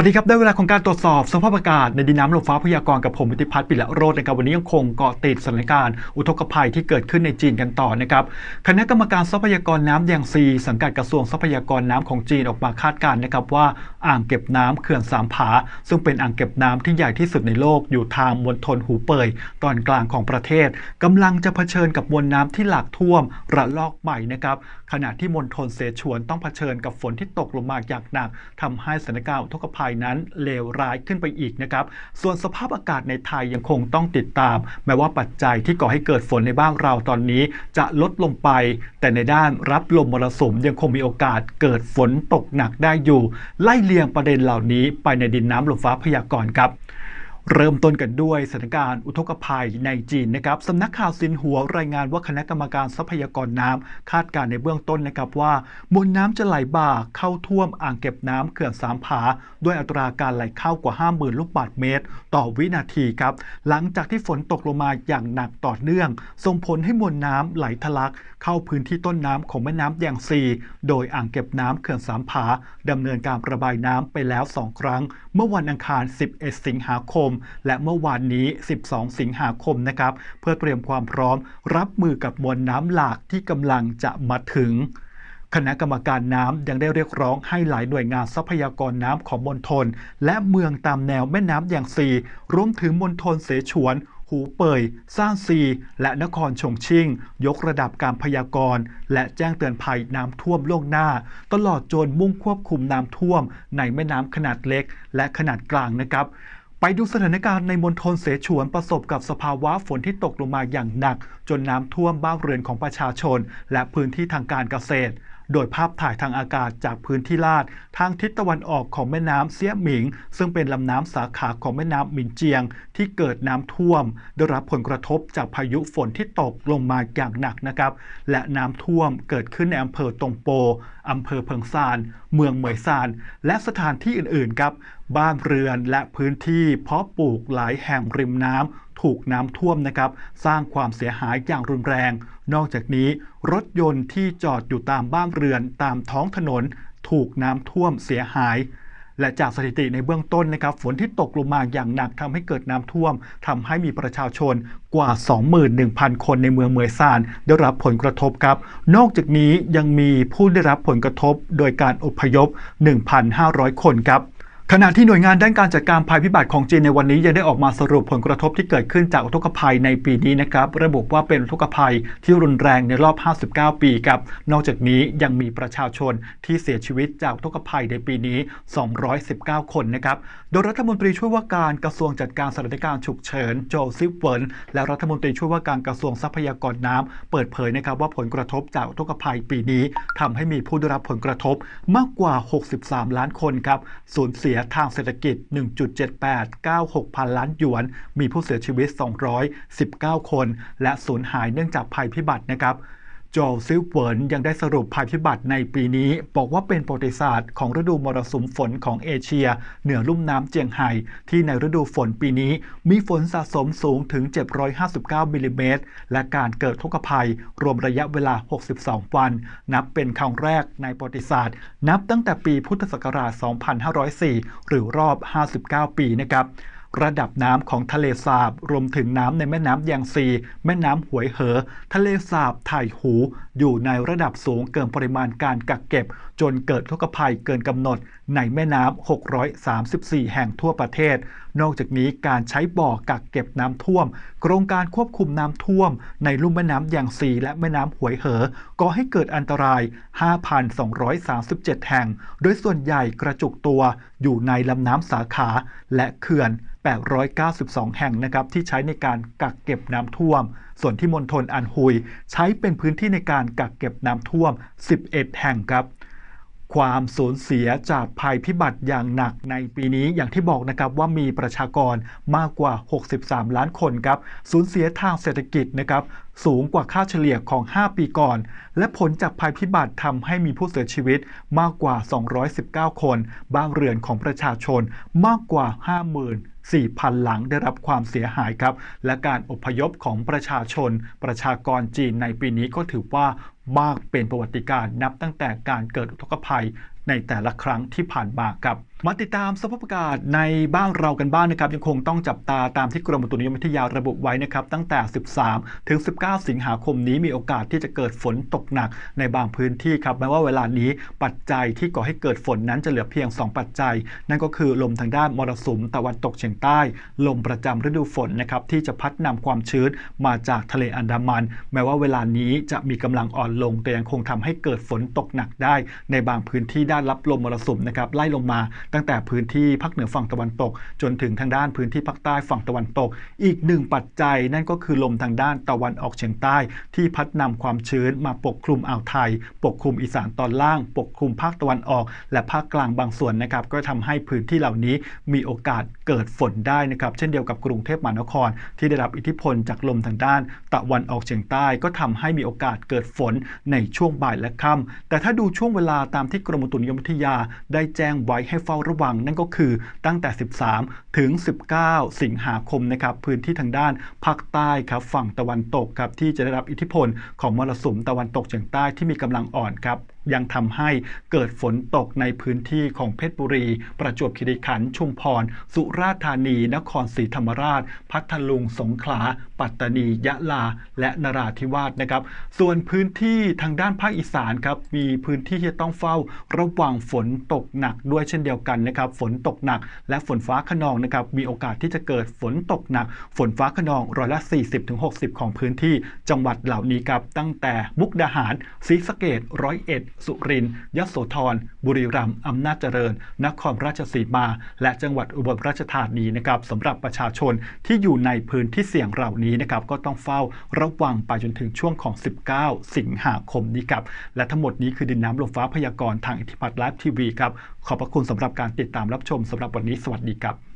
วัสดีครับ ได้เวลาของการตรวจสอบสภาพอากาศในดินน้ำลมฟ้าพยากรณ์กับผมวิติพัฒน์ปิละโรจน์นะครับวันนี้ยังคงเกาะติดสถานการณ์อุทกภัยที่เกิดขึ้นในจีนกันต่อนะครับคณะกรรมการทรัพยากรน้ำอย่างซีสังกัดกระทรวงทรัพยากรน้ำของจีนออกมาคาดการณ์นะครับว่าอ่างเก็บน้ำเขื่อนสามผา ซึ่งเป็นอ่างเก็บน้ำที่ใหญ่ที่สุดในโลกอยู่ทางมณฑลหูเป่ยตอนกลางของประเทศกำลังจะเผชิญกับมวลน้ำที่หลากท่วมระลอกใหม่นะครับขณะที่มณฑลเสฉวนต้องเผชิญกับฝนที่ตกลงมาอย่างหนักทำให้สถานการณ์อุทกภัยนั้นเลวร้ายขึ้นไปอีกนะครับ ส่วนสภาพอากาศในไทยยังคงต้องติดตาม แม้ว่าปัจจัยที่ก่อให้เกิดฝนในบ้านเราตอนนี้จะลดลงไป แต่ในด้านรับลมมรสุมยังคงมีโอกาสเกิดฝนตกหนักได้อยู่ ไล่เลียงประเด็นเหล่านี้ไปในดินน้ำลมฟ้าพยากรณ์ครับ เริ่มต้นกันด้วยสถานการณ์อุทกภัยในจีนนะครับสำนักข่าวซินหัวรายงานว่าคณะกรรมการทรัพยากรน้ำคาดการณ์ในเบื้องต้นนะครับว่ามวลน้ำจะไหลบ่าเข้าท่วมอ่างเก็บน้ำเขื่อนสามผา ด้วยอัตราการไหลเข้ากว่า 50,000 ลูกบาศก์เมตร ต่อวินาทีครับ หลังจากที่ฝนตกลงมาอย่างหนักต่อเนื่อง ส่งผลให้มวลน้ำไหลทะลัก เข้าพื้นที่ต้นน้ำของแม่น้ำแยางซี โดยอ่างเก็บน้ำเขื่อนสามผาดำเนินการระบายน้ำไปแล้ว 2 ครั้ง เมื่อวันอังคาร 11 สิงหาคมและเมื่อวานนี้ 12 สิงหาคมนะครับ เพื่อเตรียมความพร้อมรับมือกับมวลน้ำหลากที่กำลังจะมาถึงคณะกรรมการน้ำยังได้เรียกร้องให้หลายหน่วยงานทรัพยากรน้ำของมณฑลและเมืองตามแนวแม่น้ำอย่างซีรวมถึงมณฑลเสฉวน หูเป่ยซ่านซี และนครชงชิ่ง ยกระดับการพยากรณ์ และแจ้งเตือนภัยน้ำท่วมล่วงหน้า ตลอดจนมุ่งควบคุมน้ำท่วมในแม่น้ำขนาดเล็ก และขนาดกลางนะครับ ไปดูสถานการณ์ในมณฑลเสฉวนประสบกับสภาวะฝนที่ตกลงมาอย่างหนัก จนน้ำท่วมบ้านเรือนของประชาชน และพื้นที่ทางการเกษตร โดยภาพถ่ายทางอากาศจากพื้นที่ลาด ทางทิศตะวันออกของแม่น้ำเสียหมิง ซึ่งเป็นลำน้ำสาขาของแม่น้ำหมินเจียง ที่เกิดน้ำท่วม ได้รับผลกระทบจากพายุฝนที่ตกลงมาอย่างหนักนะครับ และน้ำท่วมเกิดขึ้นในอำเภอตงโปอำเภอเพิงซาน เมืองเหมยซาน และสถานที่อื่นๆครับ บ้านเรือนและพื้นที่เพาะปลูกหลายแห่งริมน้ำ ถูกน้ำท่วมนะครับ สร้างความเสียหายอย่างรุนแรง นอกจากนี้ รถยนต์ที่จอดอยู่ตามบ้านเรือนตามท้องถนน ถูกน้ำท่วมเสียหายและจากสถิติในเบื้องต้นนะครับฝนที่ตกลงมาอย่างหนักทำให้เกิดน้ำท่วมทำให้มีประชาชนกว่า 21,000 คนในเมืองเมยซานได้รับผลกระทบครับ นอกจากนี้ยังมีผู้ได้รับผลกระทบโดยการอพยพ 1,500 คนครับ ขณะที่หน่วยงานด้านการจัดการภัยพิบัติของจีนในวันนี้ยังได้ออกมาสรุปผลกระทบที่เกิดขึ้นจากอุทกภัยในปีนี้นะครับ ระบุว่าเป็นอุทกภัยที่รุนแรงในรอบ 59 ปีครับ นอกจากนี้ยังมีประชาชนที่เสียชีวิตจากอุทกภัยในปีนี้ 219 คนนะครับ โดยรัฐมนตรีช่วยว่าการกระทรวงจัดการสถานการณ์ฉุกเฉินโจซิฟเวิร์นและรัฐมนตรีช่วยว่าการกระทรวงทรัพยากรน้ำเปิดเผยนะครับว่าผลกระทบจากอุทกภัยปีนี้ทำให้มีผู้ได้รับผลกระทบมากกว่า 63 ล้านคนครับสูญเสียทางเศรษฐกิจ 1.7896 พันล้านหยวน มีผู้เสียชีวิต 219 คน และสูญหายเนื่องจากภัยพิบัตินะครับ โจซิลเวิร์นยังได้สรุปภัยพิบัติในปีนี้ บอกว่าเป็นประวัติศาสตร์ของฤดูมรสุมฝนของเอเชีย เหนือลุ่มน้ำเจียงไฮ้ที่ในฤดูฝนปีนี้ มีฝนสะสมสูงถึง 759มิลลิเมตรและการเกิดทุกภัย รวมระยะเวลา 62 วัน นับเป็นครั้งแรกในประวัติศาสตร์ นับตั้งแต่ปีพุทธศักราช 2504 หรือรอบ 59 ปีนะครับ ระดับน้ำของทะเลสาบ รวมถึงน้ำในแม่น้ำยางซี แม่น้ำหวยเหอ ทะเลสาบไถ่หู อยู่ในระดับสูงเกินปริมาณการกักเก็บ จนเกิดทุกภัยเกินกำหนดในแม่น้ำ 634 แห่งทั่วประเทศ นอกจากนี้การใช้บ่อกักเก็บน้ำท่วม โครงการควบคุมน้ำท่วม ในลุ่มแม่น้ำแยางซีและแม่น้ำหวยเหอก่อให้เกิดอันตราย 5,237 แห่ง โดยส่วนใหญ่กระจุกตัวอยู่ในลำน้ำสาขาและเขื่อน 892 แห่งนะครับที่ใช้ในการกักเก็บน้ำท่วม ส่วนที่มณฑลอันฮุย ใช้เป็นพื้นที่ในการกักเก็บน้ำท่วม 11 แห่งครับ ความสูญเสียจากภัยพิบัติอย่างหนักในปีนี้อย่างที่บอกนะครับว่ามีประชากรมากกว่า 63 ล้านคนครับสูญเสียทางเศรษฐกิจนะครับสูงกว่าค่าเฉลี่ยของ 5 ปีก่อน และผลจากภัยพิบัติทำให้มีผู้เสียชีวิตมากกว่า 219 คน บ้านเรือนของประชาชนมากกว่า 50,000 4,000 หลังได้รับความเสียหายครับ และการอพยพของประชาชน ประชากรจีนในปีนี้ก็ถือว่า มากเป็นประวัติการณ์นับตั้งแต่การเกิดอุทกภัยในแต่ละครั้งที่ผ่านมาครับมาติดตามสภาพอากาศในบ้านเรากันบ้างนนะครับ ยังคงต้องจับตาตามที่กรมอุตุนิยมวิทยาระบุไว้นะครับ ตั้งแต่ 13 ถึง 19 สิงหาคมนี้มีโอกาสที่จะเกิดฝนตกหนักในบางพื้นที่ครับแม้ว่าเวลานี้ปัจจัยที่ก่อให้เกิดฝนนั้นจะเหลือเพียง 2 ปัจจัย นั่นก็คือลมทางด้านมรสุมตะวันตกเฉียงใต้ ลมประจำฤดูฝนนะครับที่จะพัดนำความชื้นมาจากทะเลอันดามัน แม้ว่าเวลานี้จะมีกำลังอ่อนลงแต่ยังคงทำให้เกิดฝนตกหนักได้ ในบางพื้นที่ด้านรับลมมรสุมนะครับไล่ลงมาตั้งแต่พื้นที่ภาคเหนือฝั่งตะวันตก จนถึงทางด้านพื้นที่ภาคใต้ฝั่งตะวันตก อีกหนึ่งปัจจัยนั่นก็คือลมทางด้านตะวันออกเฉียงใต้ ที่พัดนำความชื้นมาปกคลุมอ่าวไทย ปกคลุมอีสานตอนล่าง ปกคลุมภาคตะวันออก และภาคกลางบางส่วนนะครับก็ทำให้พื้นที่เหล่านี้มีโอกาสเกิดฝนได้นะครับเช่นเดียวกับกรุงเทพมหานคร ที่ได้รับอิทธิพลจากลมทางด้าน ตะวันออกเฉียงใต้ ก็ทำให้มีโอกาสเกิดฝนในช่วงบ่ายและค่ำแต่ถ้าดูช่วงเวลาตามที่กรมอุตุนิยมวิทยาได้แจ้งไว้ให้เฝ้าระวัง นั่นก็คือตั้งแต่ 13 ถึง 19 สิงหาคมนะครับพื้นที่ทางด้านภาคใต้ครับฝั่งตะวันตกครับที่จะได้รับอิทธิพลของมรสุมตะวันตกเฉียงใต้ที่มีกำลังอ่อนครับ ยังทำให้เกิดฝนตกในพื้นที่ของเพชรบุรี ประจวบคีรีขันธ์ชุมพร สุราษฎร์ธานี นครศรีธรรมราช พัทลุง สงขลา ปัตตานี ยะลา และนราธิวาสนะครับ ส่วนพื้นที่ทางด้านภาคอีสานครับ มีพื้นที่ที่ต้องเฝ้าระวังฝนตกหนักด้วยเช่นเดียวกันนะครับ ฝนตกหนัก และฝนฟ้าขนองนะครับ มีโอกาสที่จะเกิดฝนตกหนัก ฝนฟ้าขนองร้อยละ 40-60 ของพื้นที่จังหวัดเหล่านี้ครับ ตั้งแต่มุกดาหารศรีสะเกดร้อยเอ็ดสุรินทร์ยโสธร บุรีรัมย์อำนาจเจริญ นครราชสีมา และจังหวัดอุบลราชธานีนะครับสำหรับประชาชนที่อยู่ในพื้นที่เสี่ยงเหล่านี้นะครับก็ต้องเฝ้าระวังไปจนถึงช่วงของ 19 สิงหาคมนี้ครับและทั้งหมดนี้คือดินน้ำลมฟ้าพยากรณ์ทางอิทธิพัฒน์ไลฟ์ทีวีครับขอบพระคุณสำหรับการติดตามรับชมสำหรับวันนี้สวัสดีครับ